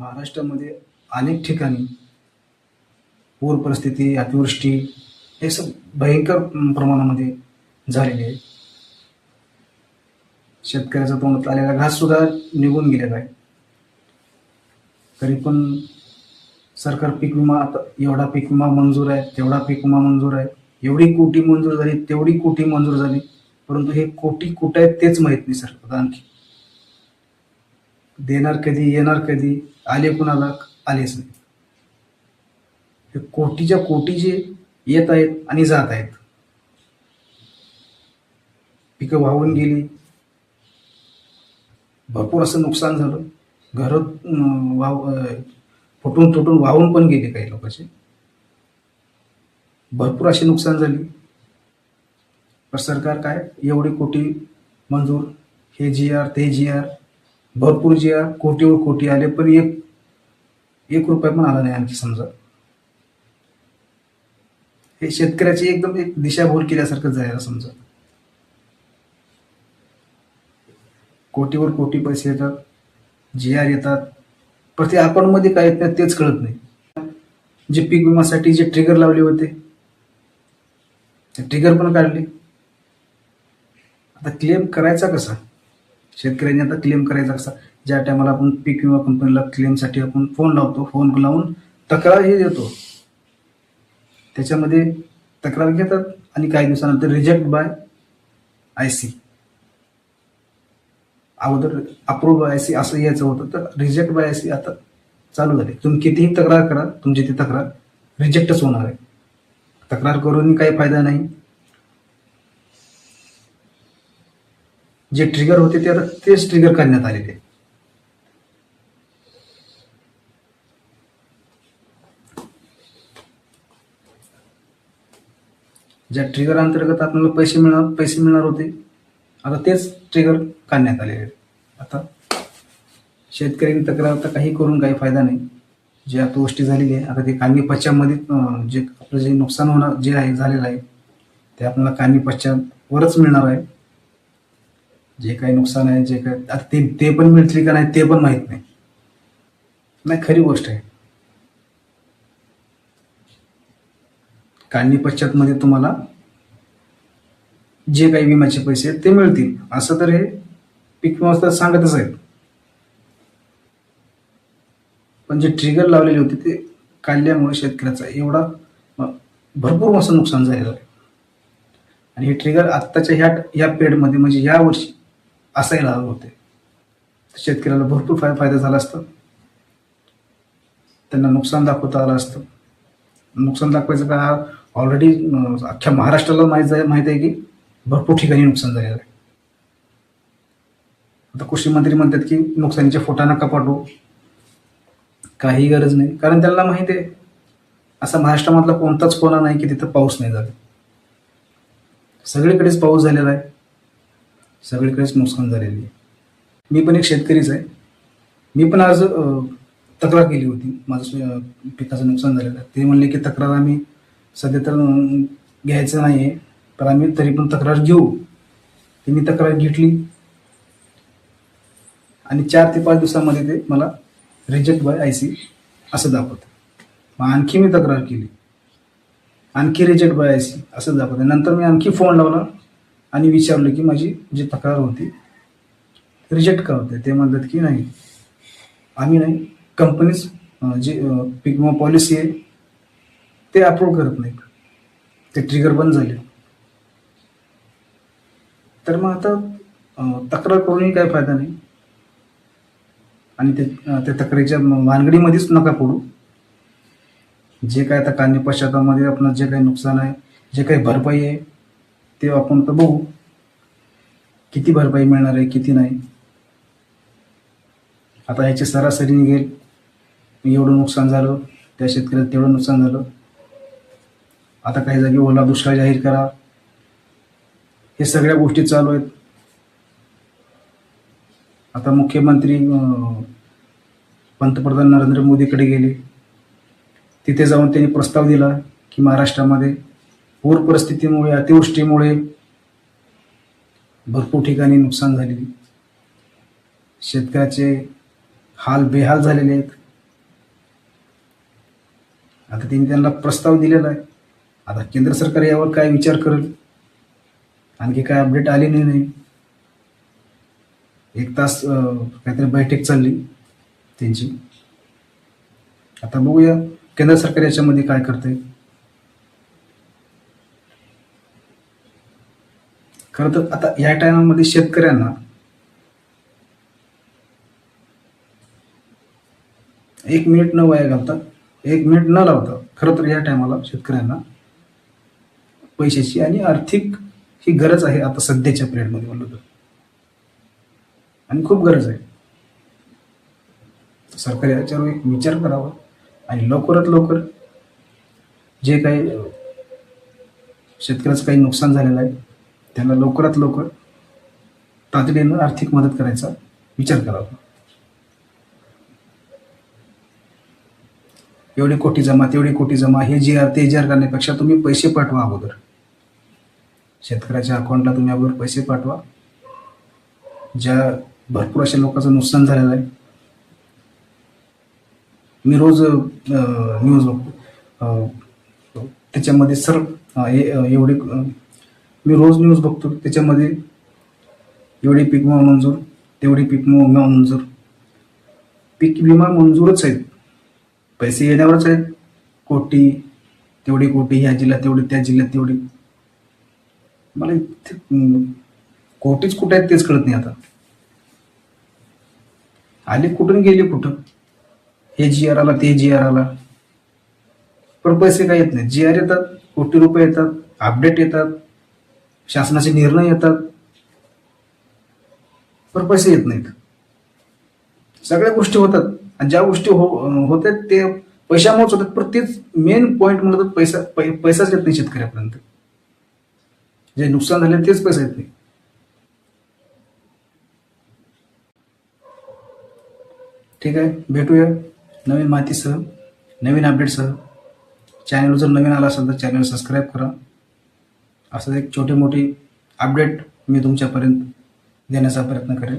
महाराष्ट्रामध्ये अनेक ठिकाणी पूर परिस्थिती अतिवृष्टी हे सब भयंकर प्रमाणामध्ये झालेले आहे. शेतकऱ्याचा तोंडात आलेला घास सुद्धा निघून गेलेला आहे. तरी पण सरकार पीक विमा आता एवढा पीक विमा मंजूर आहे तेवढा पीक विमा मंजूर आहे एवढी कोटी मंजूर झाली तेवढी कोटी मंजूर झाली परंतु हे कोटी कुठं आहेत तेच माहीत नाही सर आणखी. देणार कधी येणार कधी आले कुणाला आलेच नाही हे कोटीच्या कोटी जे येत आहेत आणि जात आहेत. पिकं वाहून गेली. भरपूर असं नुकसान झालं. घरं वाव फुटून तुटून वाहून पण गेले काही लोकांचे. भरपूर अशी नुकसान झाली. पण सरकार काय? एवढी कोटी मंजूर. हे जी आर ते जी आर. भरपूर जे कोटीवर कोटी आले पण एक एक रुपया पण आला नाही आणखी समजा. हे शेतकऱ्याची एकदम एक दिशाभूल केल्यासारखं जायला समजा. कोटीवर कोटी पैसे येतात जी आर येतात पण ते अकाउंटमध्ये काय येत नाही तेच कळत नाही. जे पीक विमासाठी जे ट्रिगर लावले होते ते ट्रिगर पण काढले. आता क्लेम करायचा कसा? शेतकऱ्यांनी आता क्लेम करायचा असा. ज्या टायमाला आपण पीक विमा कंपनीला क्लेमसाठी आपण फोन लावतो फोन लावून तक्रार हे देतो. त्याच्यामध्ये तक्रार घेतात आणि काही दिवसानंतर रिजेक्ट बाय आय सी अगोदर अप्रूव्ह बाय आय सी असं यायचं होतं तर रिजेक्ट बाय आय सी आता चालू झाले. तुम्ही कितीही तक्रार करा तुमची ती तक्रार रिजेक्टच होणार आहे. तक्रार करूनही काही फायदा नाही. जे ट्रिगर होते ते आता तेच ट्रिगर करण्यात आलेले ज्या ट्रिगर अंतर्गत आपल्याला पैसे मिळणार पैसे मिळणार होते आता तेच ट्रिगर काढण्यात आलेले आहेत. आता शेतकऱ्यांनी तक्रार आता काही करून काही फायदा नाही. जे आता गोष्टी झालेली आहे आता ते कांदी पश्चामध्ये जे आपलं जे नुकसान होणार जे आहे झालेलं आहे ते आपल्याला कांदी पश्चावरच मिळणार आहे. जे काही नुकसान आहे जे काय आता ते ते पण मिळतील का नाही ते पण माहीत नाही. नाही खरी गोष्ट आहे. काढणी पश्चातमध्ये तुम्हाला जे काही विम्याचे पैसे आहेत ते मिळतील. असं तर हे पीक व्यवस्था सांगतच आहेत. पण जे ट्रिगर लावलेले होते ते काढल्यामुळे शेतकऱ्याचा एवढा भरपूर असं नुकसान झालेलं आहे. आणि हे ट्रिगर आत्ताच्या ह्या ह्या पिरियडमध्ये म्हणजे या वर्षी असायला हवे होते. शेतकऱ्याला भरपूर फाय फायदा झाला असतं. त्यांना नुकसान दाखवता आलं असतं. नुकसान दाखवायचं का? ऑलरेडी अख्ख्या महाराष्ट्राला माहीत आहे माहीत आहे की भरपूर ठिकाणी नुकसान झालेलं आहे. आता कृषी मंत्री म्हणतात की नुकसानीच्या फोटा नका पाठवू. काही गरज नाही. कारण त्यांना माहिती आहे असा महाराष्ट्रामधला कोणताच कोणा नाही की तिथं पाऊस नाही झाला. सगळीकडेच पाऊस झालेला आहे. सगळीकडेच नुकसान झालेली आहे. मी पण एक शेतकरीच आहे. मी पण आज तक्रार केली होती. माझं पिकाचं नुकसान झालेलं. आहे ते म्हणले की तक्रार आम्ही सध्या तर घ्यायचं नाही आहे पण आम्ही तरी पण तक्रार घेऊ. ती मी तक्रार घेतली. आणि चार ते पाच दिवसामध्ये ते मला रिजेक्ट बाय आय सी असं दाखवतं. मग आणखी मी तक्रार केली. आणखी रिजेक्ट बाय आय सी असं दाखवतं. नंतर मी आणखी फोन लावला. आणि विचारलं की माझी जी तक्रार होती रिजेक्ट का होते ते म्हणतात की नाही आम्ही नाही कंपनीज जी पीक विमा पॉलिसी आहे ते अप्रूव्ह करत नाही ते ट्रिगर बंद झाले. तर मग आता तक्रार करूनही काही फायदा नाही. आणि ते त्या तक्रारीच्या भानगडीमध्येच नका पडू. जे काय आता कान्य पश्चातामध्ये आपलं जे काही नुकसान आहे जे काही भरपाई आहे ते आपण तर बघू. किती भरपाई मिळणार आहे किती नाही. आता ह्याची सरासरी निघेल. एवढं नुकसान झालं त्या शेतकऱ्याचं तेवढं नुकसान झालं. आता काही जागी ओला दुष्काळ जाहीर करा. हे सगळ्या गोष्टी चालू आहेत. आता मुख्यमंत्री पंतप्रधान नरेंद्र मोदीकडे गेले. तिथे जाऊन त्यांनी प्रस्ताव दिला की महाराष्ट्रामध्ये पूर परिस्थितीमुळे अतिवृष्टीमुळे भरपूर ठिकाणी नुकसान झालेली. शेतकऱ्याचे हाल बेहाल झालेले आहेत. आता त्यांनी त्यांना प्रस्ताव दिलेला आहे. आता केंद्र सरकार यावर काय विचार करेल? आणखी काय अपडेट आली नाही नाही. एक तास काहीतरी बैठक चालली त्यांची. आता बघूया केंद्र सरकार याच्यामध्ये काय करते खरं तर आता या टायमामध्ये शेतकऱ्यांना एक मिनिट न वाया घालता एक मिनिट न लावता खरं तर या टायमाला शेतकऱ्यांना पैशाची आणि आर्थिक ही गरज आहे आता सध्याच्या पिरियडमध्ये म्हणलं तर. आणि खूप गरज आहे. सरकार याच्यावर एक विचार करावा आणि लवकरात लवकर जे काही शेतकऱ्याचं काही नुकसान झालेलं आहे त्यांना लवकरात लवकर तातडीनं आर्थिक मदत करायचा विचार करावा. एवढी कोटी जमा तेवढी कोटी जमा हे जी आर ते जी आर करण्यापेक्षा तुम्ही पैसे पाठवा अगोदर. शेतकऱ्याच्या अकाउंटला तुम्ही अगोदर पैसे पाठवा. ज्या भरपूर अशा लोकांचं नुकसान झालेलं आहे. मी रोज न्यूज बघतो. त्याच्यामध्ये सर एवढे मी रोज न्यूज बघतो. त्याच्यामध्ये एवढी पीक विमा मंजूर तेवढी पीक विमा मंजूर. पीक विमा मंजूरच आहेत. पैसे येण्यावरच आहेत. कोटी तेवढी कोटी ह्या जिल्ह्यात तेवढी त्या जिल्ह्यात तेवढी. मला इथे, कोटीच कुठे आहेत तेच कळत नाही आता. आले कुठून गेले कुठं? हे जी आर आला ते जी आर आला. पण पैसे काय येत नाही जी आर येतात कोटी रुपये येतात अपडेट येतात. शासनाचे निर्णय येतात पण पैसे येत नाहीत. सगळ्या गोष्टी होतात. आणि ज्या गोष्टी हो होतात ते पैशामुळेच होतात पण तेच मेन पॉईंट म्हणतात पैसा पै- पैसाच येत नाही शेतकऱ्यापर्यंत. जे नुकसान झाले तेच पैसा येत नाही. ठीक आहे भेटूया नवीन माहितीसह नवीन अपडेटसह चॅनल जर नवीन आला असेल तर चॅनल सबस्क्राईब करा. असं एक छोटी मोठी अपडेट मी तुमच्यापर्यंत देण्याचा प्रयत्न करेन.